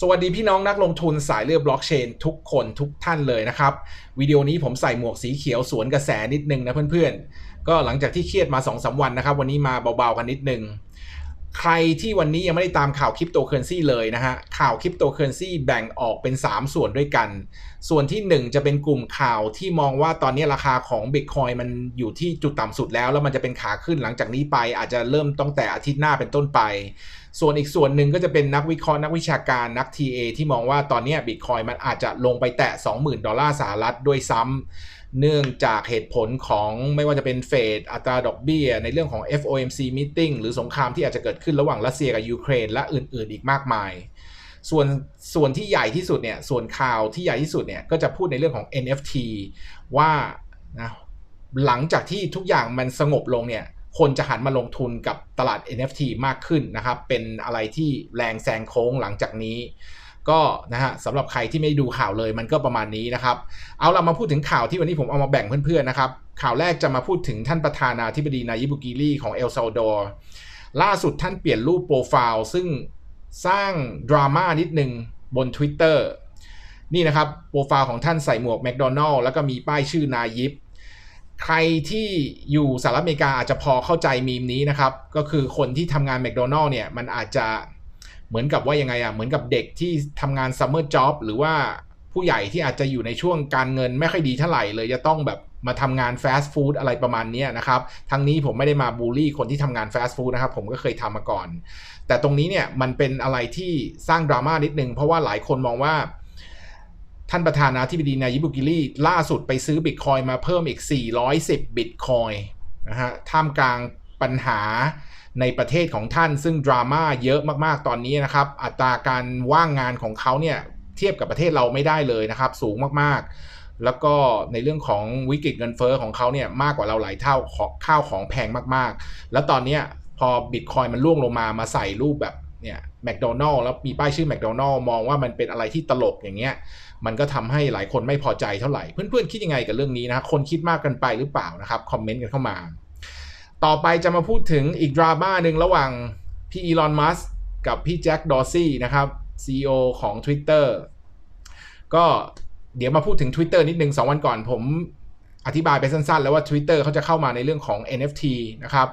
สวัสดีพี่น้องนักลงทุนสายเลือดบล็อกเชนทุกคนทุกท่านเลยนะครับ วิดีโอนี้ผมใส่หมวกสีเขียวสวนกระแสนิดนึงนะเพื่อนๆ ก็หลังจากที่เครียดมา2อสวันนะครับ วันนี้มาเบาๆกันนิดนึง ใครที่วันนี้ยังไม่ได้ตามข่าวคริปโตเคอเรนซีเลยนะฮะ ข่าวคริปโตเคอเรนซีแบ่งออกเป็น 3 ส่วนด้วยกัน ส่วนที่ 1 จะเป็นกลุ่มข่าวที่มองว่าตอนนี้ราคาของ Bitcoin มันอยู่ที่จุดต่ำสุดแล้ว แล้วมันจะเป็นขาขึ้นหลังจากนี้ไป อาจจะเริ่มตั้งแต่อาทิตย์หน้าเป็นต้นไป ส่วนอีกส่วนหนึ่งก็จะเป็นนักวิเคราะห์นักวิชาการนัก TA ที่มองว่าตอนนี้ Bitcoin มันอาจจะลงไปแตะ 20,000 ดอลลาร์สหรัฐด้วยซ้ำ เนื่องจากเหตุผลของไม่ว่าจะเป็นเฟดอัตราดอกเบี้ย ในเรื่องของ FOMC meeting หรือสงครามที่อาจจะเกิดขึ้นระหว่างรัสเซียกับยูเครนและอื่น ๆ อีกมากมาย ส่วนส่วนที่ใหญ่ที่สุดเนี่ย ส่วนข่าวที่ใหญ่ที่สุดเนี่ย ก็จะพูดในเรื่องของ NFT ว่านะหลังจากที่ทุกอย่างมันสงบลงเนี่ย คนจะหันมาลงทุนกับตลาด NFT มากขึ้นนะครับ เป็นอะไรที่แรงแซงโค้งหลังจากนี้ ก็นะฮะสำหรับใครที่ไม่ดูข่าวเลยมันก็ประมาณนี้นะครับ เอาเรามาพูดถึงข่าวที่วันนี้ผมเอามาแบ่งเพื่อนๆนะครับ ข่าวแรกจะมาพูดถึงท่านประธานาธิบดีนายิบุกิลีของเอลซาวดอร์ล่าสุดท่านเปลี่ยนรูปโปรไฟล์ซึ่งสร้างดราม่านิดนึงบน Twitter นี่นะครับ โปรไฟล์ของท่านใส่หมวกแมคโดนัลล์แล้วก็มีป้ายชื่อนายิบใครที่อยู่สหรัฐอเมริกาอาจจะพอเข้าใจมีมนี้นะครับ ก็คือคนที่ทำงานแมคโดนัลล์เนี่ย มันอาจจะ เหมือนกับว่ายังไงอะ่ะเหมือนกับเด็กที่ทำงานซัมเมอร์จ็อบหรือว่าผู้ใหญ่ที่อาจจะอยู่ในช่วงการเงินไม่ค่อยดีเท่าไหร่เลยจะต้องแบบมาทำงานฟาสต์ฟู้ดอะไรประมาณนี้นะครับ ทั้งนี้ผมไม่ได้มาบูลลี่คนที่ทำงานฟาสต์ฟู้ดนะครับ ผมก็เคยทำมาก่อน แต่ตรงนี้เนี่ยมันเป็นอะไรที่สร้างดราม่านิดนึง เพราะว่าหลายคนมองว่า ท่านประธานาธิบดีนายิบุกิลีล่าสุดไปซื้อบิตคอยมาเพิ่มอีก 410 บิตคอยนะฮะ ท่ามกลางปัญหา ในประเทศของท่านซึ่งดราม่าเยอะมากๆตอนนี้นะครับ อัตราการว่างงานของเขาเนี่ยเทียบกับประเทศเราไม่ได้เลยนะครับ สูงมากๆ แล้วก็ในเรื่องของวิกฤตเงินเฟอ้อของเขาเนี่ยมากกว่าเราหลายเท่าข้าวของแพงมากๆ แล้วตอนนี้พอบิตคอยมันล่วงลงมามาใส่รูปแบบเนี่ยแมคโดนัลล์แล้วมีป้ายชื่อแมคโดนัลล์มองว่ามันเป็นอะไรที่ตลกอย่างเงี้ยมันก็ทำให้หลายคนไม่พอใจเท่าไหร่ เพื่อนๆ คิดยังไงกับเรื่องนี้นะคนคิดมากกันไปหรือเปล่านะครับ คอมเมนต์กันเข้ามา ต่อไปจะมาพูดถึงอีกดราม่าหนึ่งระหว่างพี่อีลอนมัสกับพี่แจ็คดอร์ซี่นะครับ CEO ของ Twitter ก็เดี๋ยวมาพูดถึง Twitter นิดนึง 2 วันก่อนผมอธิบายไปสั้นๆ แล้วว่า Twitter เขาจะเข้ามาในเรื่องของ NFT นะครับ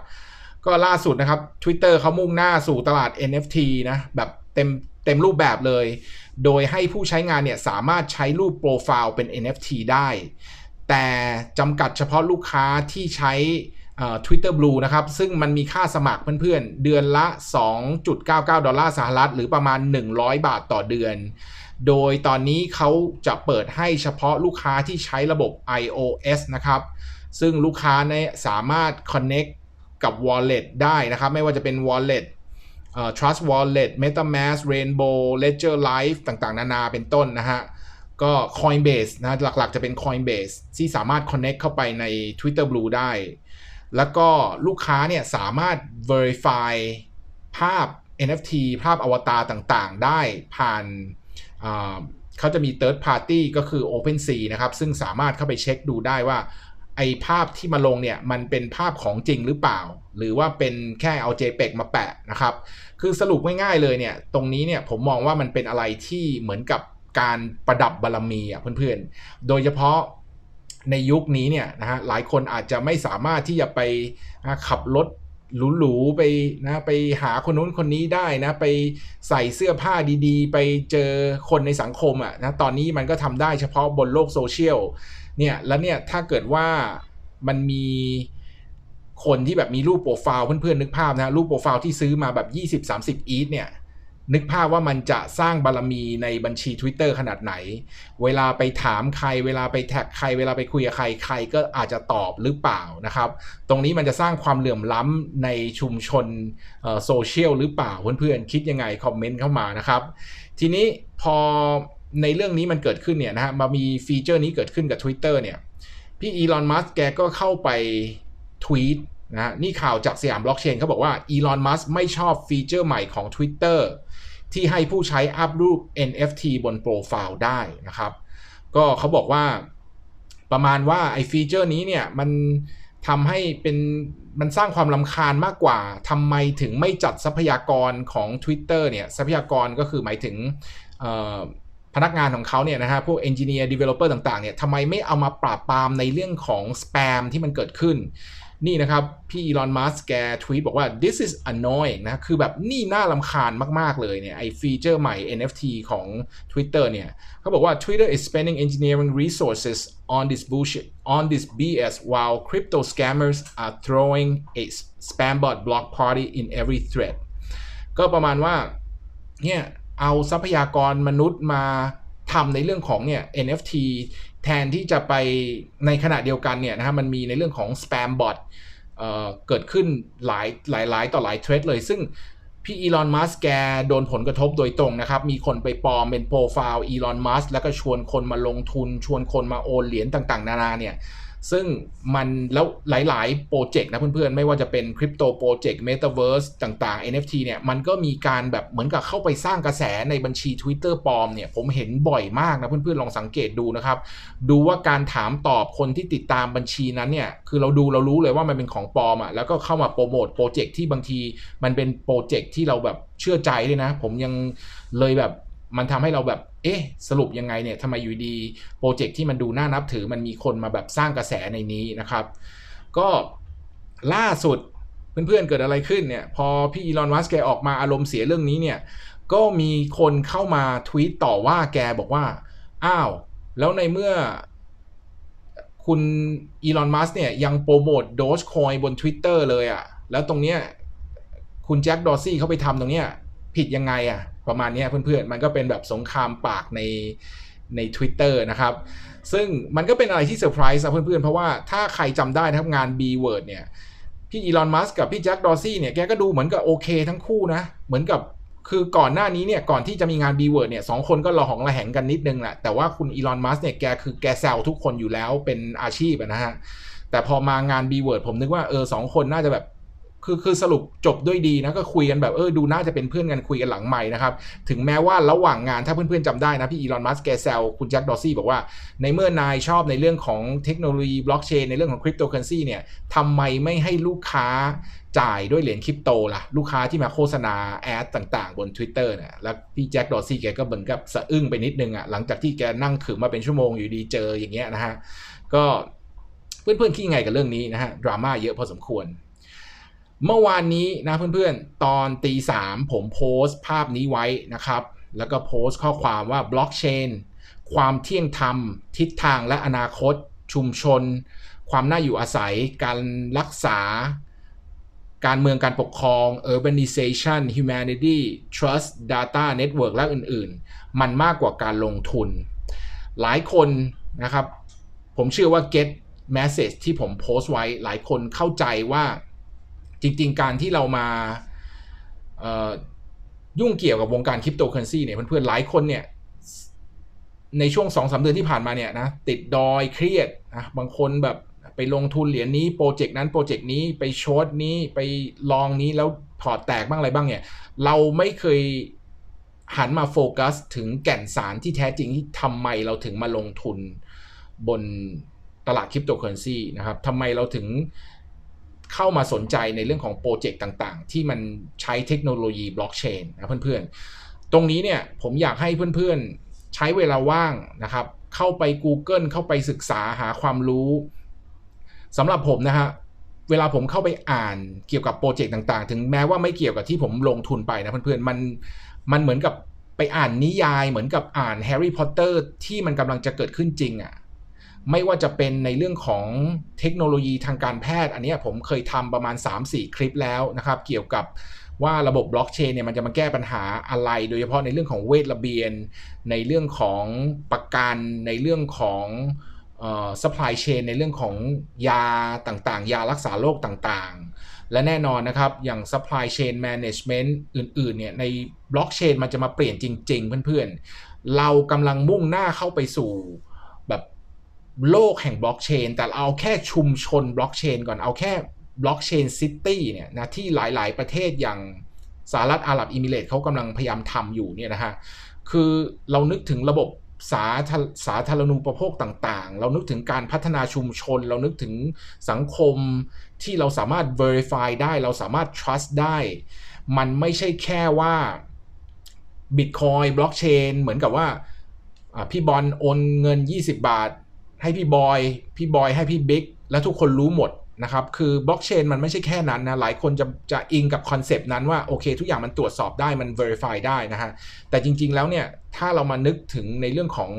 ก็ล่าสุดนะครับ Twitter เขามุ่งหน้าสู่ตลาด NFT นะ แบบเต็มเต็มรูปแบบเลย โดยให้ผู้ใช้งานเนี่ยสามารถใช้รูปโปรไฟล์เป็น NFT ได้ แต่จำกัดเฉพาะลูกค้าที่ใช้ Twitter Blue นะครับ ซึ่งมันมีค่าสมัครเพื่อนๆ เดือนละ 2.99 ดอลลาร์สหรัฐ หรือประมาณ 100 บาทต่อเดือน โดยตอนนี้เขาจะเปิดให้เฉพาะลูกค้าที่ใช้ระบบ iOS นะครับ ซึ่งลูกค้าเนี่ยสามารถ connect กับ wallet ได้นะครับ ไม่ว่าจะเป็น wallet Trust Wallet MetaMask Rainbow Ledger Live ต่างๆ นานาเป็นต้นนะฮะก็ Coinbase นะหลักๆ จะเป็น Coinbase ที่สามารถ connect เข้าไปใน Twitter Blue ได้ แล้วก็ลูกค้าเนี่ยสามารถ verify ภาพ NFT ภาพอวตารต่างๆ ได้ผ่านเขาจะมี third party ก็คือ OpenSea นะครับ ซึ่งสามารถเข้าไปเช็คดูได้ว่า ไอภาพที่มาลงเนี่ย มันเป็นภาพของจริงหรือเปล่า หรือว่าเป็นแค่เอา JPEG มาแปะนะครับ คือสรุปง่ายๆเลยเนี่ย ตรงนี้เนี่ยผมมองว่ามันเป็นอะไรที่เหมือนกับการประดับบารรมีอะเพื่อนๆ โดยเฉพาะ ในยุคนี้เนี่ยนะฮะหลายคนอาจจะไม่สามารถที่จะไปขับรถหรูๆไปนะไปหาคนนู้นคนนี้ได้นะไปใส่เสื้อผ้าดีๆ ไปเจอคนในสังคมอะนะตอนนี้มันก็ทำได้เฉพาะบนโลกโซเชียลเนี่ยแล้วเนี่ยถ้าเกิดว่ามันมีคนที่แบบมีรูปโปรไฟล์เพื่อนๆนึกภาพนะรูปโปรไฟล์ที่ซื้อมาแบบ 20-30 อีทเนี่ย นึกภาพว่ามันจะสร้างบารรมีในบัญชี Twitter ขนาดไหน เวลาไปถามใคร เวลาไปแท็กใคร เวลาไปคุยกับใคร ใครก็อาจจะตอบหรือเปล่านะครับ ตรงนี้มันจะสร้างความเหลื่อมล้ำในชุมชนโซเชียลหรือเปล่า เพื่อนๆ คิดยังไง คอมเมนต์เข้ามานะครับ ทีนี้พอในเรื่องนี้มันเกิดขึ้นเนี่ยนะฮะมามีฟีเจอร์นี้เกิดขึ้นกับ Twitter เนี่ย พี่อีลอน มัสก์แกก็เข้าไปทวีต นะนี่ข่าวจากสยามบล็อกเชนเขาบอกว่าอีลอนมัสไม่ชอบฟีเจอร์ใหม่ของ Twitter ที่ให้ผู้ใช้อัพรูป NFT บนโปรไฟล์ได้นะครับ ก็เขาบอกว่าประมาณว่าไอ้ฟีเจอร์นี้เนี่ย มันทำให้เป็นมันสร้างความลำคาญมากกว่าทำไมถึงไม่จัดทรัพยากรของ Twitter เนี่ย ทรัพยากรก็คือหมายถึงพนักงานของเขาเนี่ยนะฮะ พวก engineer developer ต่างๆเนี่ยทำไมไม่เอามาปราบปรามในเรื่องของสแปมที่มันเกิดขึ้น นี่นะครับพี่อีลอนมัสแกทวีตบอกว่า this is annoying นะ คือแบบนี่น่าลำคาญมาก ๆ เลยเนี่ยไอฟีเจอร์ใหม่ NFT ของ Twitter เนี่ยเขาบอกว่า Twitter is spending engineering resources on this bullshit on this BS while crypto scammers are throwing a spam bot block party in every thread ก็ประมาณว่าเนี่ยเอาทรัพยากรมนุษย์มาทำในเรื่องของเนี่ย NFT แทนที่จะไปในขณะเดียวกันเนี่ยนะฮะมันมีในเรื่องของ spam bot เอ่อเกิดขึ้นหลายหลายหลายต่อหลายเทรดเลย ซึ่งพี่อีลอนมัสแกโดนผลกระทบโดยตรงนะครับ มีคนไปปลอมเป็นโปรไฟล์อีลอนมัสแล้วก็ชวนคนมาลงทุน ชวนคนมาโอนเหรียญต่างๆ นานาเนี่ย ซึ่งมันแล้วหลาย ๆ โปรเจกต์นะเพื่อน ๆ ไม่ว่าจะเป็นคริปโตโปรเจกต์เมตาเวิร์สต่าง ๆ NFT เนี่ย มันก็มีการแบบเหมือนกับเข้าไปสร้างกระแสในบัญชี Twitter ปลอมเนี่ย ผมเห็นบ่อยมากนะเพื่อน ๆ ลองสังเกตดูนะครับ ดูว่าการถามตอบคนที่ติดตามบัญชีนั้นเนี่ย คือเราดูเรารู้เลยว่ามันเป็นของปลอมอะ่ะแล้วก็เข้ามาโปรโมทโปรเจกต์ที่บางทีมันเป็นโปรเจกต์ที่เราแบบเชื่อใจเลยนะ ผมยังเลยแบบมันทำให้เราแบบ เอ๊ะสรุปยังไงเนี่ยทำไมอยู่ดีโปรเจกต์ที่มันดูน่านับถือมันมีคนมาแบบสร้างกระแสในนี้นะครับ ก็ล่าสุดเพื่อนๆเกิดอะไรขึ้นเนี่ย พอพี่อีลอนมัสแกออกมาอารมณ์เสียเรื่องนี้เนี่ย ก็มีคนเข้ามาทวีตต่อว่าแกบอกว่า อ้าว แล้วในเมื่อคุณอีลอนมัสเนี่ยยังโปรโมทโดชคอยบน Twitter เลยอะ่ะ แล้วตรงเนี้ยคุณแจ็คดอซี่เขาไปทำตรงเนี้ยผิดยังไงอะ่ะ ประมาณนี้เพื่อนๆ มันก็เป็นแบบสงครามปากในใน Twitter นะครับ ซึ่งมันก็เป็นอะไรที่เซอร์ไพรส์นะเพื่อนๆ เพราะว่าถ้าใครจำได้นะครับงาน B Word เนี่ย พี่อีลอน มัสกับพี่แจ็คดอซี่เนี่ยแกก็ดูเหมือนกับโอเคทั้งคู่นะ เหมือนกับคือก่อนหน้านี้เนี่ยก่อนที่จะมีงาน B Word เนี่ยสองคนก็รอของระแหงกันนิดนึงแหละแต่ว่าคุณอีลอน มัสเนี่ยแกคือแกแซวทุกคนอยู่แล้วเป็นอาชีพนะฮะแต่พอมางาน B Word ผมนึกว่าเออสองคนน่าจะแบบ คือคือสรุปจบด้วยดีนะก็คุยกันแบบเออดูน่าจะเป็นเพื่อนกันคุยกันหลังใหม่นะครับ ถึงแม้ว่าระหว่างงานถ้าเพื่อนๆจำได้นะ พี่อีลอนมัสแกเซลคุณแจ็คดอซี่บอกว่า ในเมื่อนายชอบในเรื่องของเทคโนโลยีบล็อกเชนในเรื่องของคริปโตเคอเรนซีเนี่ยทำไมไม่ให้ลูกค้าจ่ายด้วยเหรียญคริปโตล่ะ ลูกค้าที่มาโฆษณาแอดต่างๆ บน Twitter เนี่ยแล้วพี่แจ็คดอซี่แกก็เหมือนกับสะอึ้งไปนิดนึงอะ่ะหลังจากที่แกนั่งขึงมาเป็นชั่วโมงอยู่ดีเจออย่างเงี้ยนะฮะก็เพื่อนๆคิดไงกับเรื่องนี้นะฮะดราม่าเยอะพอสมควร เมื่อวานนี้นะเพื่อนๆ ตอนตีสามผมโพสต์ภาพนี้ไว้นะครับ แล้วก็โพสต์ข้อความว่าบล็อกเชนความเที่ยงธรรม ทิศทางและอนาคต ชุมชน ความน่าอยู่อาศัย การรักษา การเมืองการปกครอง urbanization humanity trust data network และอื่นๆ มันมากกว่าการลงทุน หลายคนนะครับ ผมเชื่อว่า get message ที่ผมโพสต์ไว้ หลายคนเข้าใจว่า จริง ๆ การที่เรามายุ่งเกี่ยวกับวงการคริปโตเคอเรนซีเนี่ยเพื่อนๆหลายคนเนี่ยในช่วงสองสาเดือนที่ผ่านมาเนี่ยนะติดดอยเครียดนะบางคนแบบไปลงทุนเหรียญนี้โปรเจกต์นั้นโปรเจกต์นี้ไปช็อตนี้ไปลองนี้แล้วถอดแตกบ้างอะไรบ้างเนี่ย เราไม่เคยหันมาโฟกัสถึงแก่นสารที่แท้จริงที่ทำไมเราถึงมาลงทุนบนตลาดคริปโตเคอเรนซีนะครับทำไมเราถึง เข้ามาสนใจในเรื่องของโปรเจกต์ต่างๆ ที่มันใช้เทคโนโลยีบล็อกเชนนะเพื่อนๆ ตรงนี้เนี่ยผมอยากให้เพื่อนๆ ใช้เวลาว่างนะครับ เข้าไป Google เข้าไปศึกษาหาความรู้สำหรับผมนะฮะเวลาผมเข้าไปอ่านเกี่ยวกับโปรเจกต์ต่างๆ ถึงแม้ว่าไม่เกี่ยวกับที่ผมลงทุนไปนะเพื่อนๆ มันมันเหมือนกับไปอ่านนิยายเหมือนกับอ่านแฮร์รี่พอตเตอร์ที่มันกำลังจะเกิดขึ้นจริงอะ่ะ ไม่ว่าจะเป็นในเรื่องของเทคโนโลยีทางการแพทย์ อันนี้ผมเคยทำประมาณ 3-4 คลิปแล้วนะครับ เกี่ยวกับว่าระบบบล็อกเชนเนี่ยมันจะมาแก้ปัญหาอะไร โดยเฉพาะในเรื่องของเวทระเบียน ในเรื่องของประกัน ในเรื่องของเอ่อ supply chain ในเรื่องของยาต่างๆ ยารักษาโรคต่างๆ และแน่นอนนะครับ อย่าง supply chain management อื่นๆ เนี่ย ในบล็อกเชนมันจะมาเปลี่ยนจริง ๆ เพื่อนๆ เรากำลังมุ่งหน้าเข้าไปสู่ โลกแห่งบล็อกเชน แต่เอาแค่ชุมชนบล็อกเชนก่อนเอาแค่บล็อกเชนซิตี้เนี่ยนะที่หลาย ๆ ประเทศอย่างสหรัฐอาหรับอิมิเรตเขากำลังพยายามทำอยู่เนี่ยนะฮะ คือเรานึกถึงระบบสาสาธารณูปโภคต่าง ๆ เรานึกถึงการพัฒนาชุมชน เรานึกถึงสังคมที่เราสามารถ verify ได้ เราสามารถ trust ได้ มันไม่ใช่แค่ว่าบิตคอยบล็อกเชนเหมือนกับว่าพี่บอลโอนเงิน 20 บาท ให้พี่บอยพี่บอยให้พี่บิ๊กและทุกคนรู้หมดนะครับ คือบล็อกเชนมันไม่ใช่แค่นั้นนะ หลายคนจะจะอิงกับคอนเซปต์นั้นว่า โอเค ทุกอย่างมันตรวจสอบได้มัน verify ได้นะฮะ แต่จริง ๆ แล้วเนี่ย ถ้าเรามานึกถึงในเรื่องของ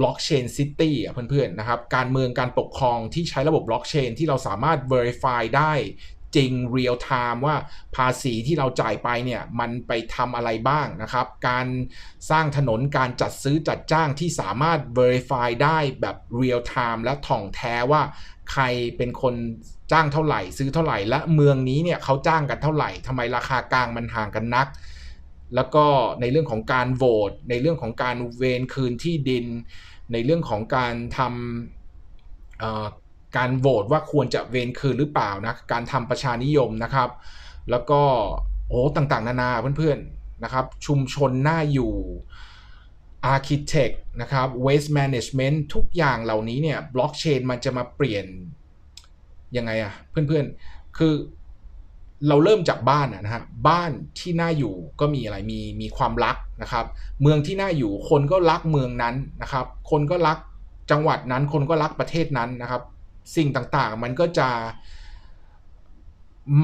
บล็อกเชนซิตี้อะเพื่อนๆนะครับ การเมืองการปกครองที่ใช้ระบบบล็อกเชนที่เราสามารถ verify ได้ จริง real time ว่าภาษีที่เราจ่ายไปเนี่ยมันไปทำอะไรบ้างนะครับ การสร้างถนนการจัดซื้อจัดจ้างที่สามารถ verify ได้แบบ real time และถ่องแท้ว่าใครเป็นคนจ้างเท่าไหร่ ซื้อเท่าไหร่ และเมืองนี้เนี่ยเขาจ้างกันเท่าไหร่ทำไมราคากลางมันห่างกันนัก แล้วก็ในเรื่องของการโหวตในเรื่องของการเวนคืนที่ดิน ในเรื่องของการทำ การโหวตว่าควรจะเวนคืนหรือเปล่านะการทำประชานิยมนะครับ แล้วก็โอ้ต่างๆ นานาเพื่อนๆนะครับ ชุมชนน่าอยู่ Architect นะครับ Waste Management ทุกอย่างเหล่านี้เนี่ยบล็อกเชนมันจะมาเปลี่ยน ยังไงอะเพื่อนๆ คือเราเริ่มจากบ้านนะฮะบ้านที่น่าอยู่ก็มีอะไรมีมีความรักนะครับ เมืองที่น่าอยู่คนก็รักเมืองนั้นนะครับ คนก็รักจังหวัดนั้นคนก็รักประเทศนั้นนะครับ สิ่งต่างๆ มันก็จะ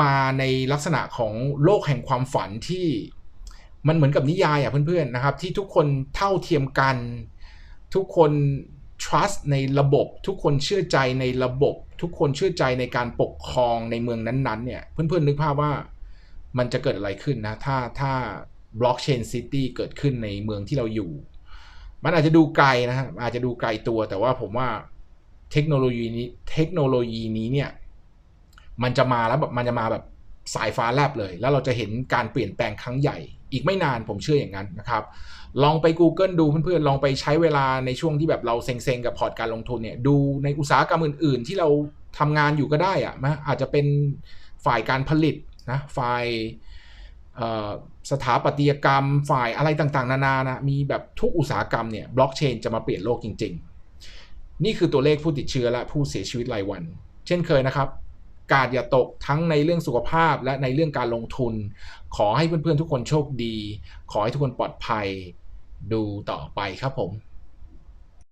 มาในลักษณะของโลกแห่งความฝันที่มันเหมือนกับนิยายอะเพื่อนๆนะครับ ที่ทุกคนเท่าเทียมกัน ทุกคน trust ในระบบ ทุกคนเชื่อใจในระบบ ทุกคนเชื่อใจในการปกครองในเมืองนั้นๆเนี่ยเพื่อนๆนึกภาพว่ามันจะเกิดอะไรขึ้นนะถ้าถ้า blockchain city เกิดขึ้นในเมืองที่เราอยู่ มันอาจจะดูไกลนะฮะอาจจะดูไกลตัวแต่ว่าผมว่า เทคโนโลยีนี้เทคโนโลยีนี้เนี่ยมันจะมาแล้วแบบมันจะมาแบบสายฟ้าแลบเลย แล้วเราจะเห็นการเปลี่ยนแปลงครั้งใหญ่ อีกไม่นานผมเชื่ออย่างนั้นนะครับ ลองไป Google ดูเพื่อนๆ ลองไปใช้เวลาในช่วงที่แบบเราเซ็งๆ กับพอร์ตการลงทุนเนี่ย ดูในอุตสาหกรรมอื่นๆ ที่เราทำงานอยู่ก็ได้อะนะอาจจะเป็นฝ่ายการผลิตนะฝ่ายสถาปัตยกรรม ฝ่ายอะไรต่างๆ นานานะมีแบบทุกอุตสาหกรรมเนี่ยบล็อกเชนจะมาเปลี่ยนโลกจริงๆ นี่คือตัวเลขผู้ติดเชื้อและผู้เสียชีวิตรายวัน เช่นเคยนะครับ การอย่าตกทั้งในเรื่องสุขภาพและในเรื่องการลงทุน ขอให้เพื่อนๆทุกคนโชคดี ขอให้ทุกคนปลอดภัย ดูต่อไปครับผม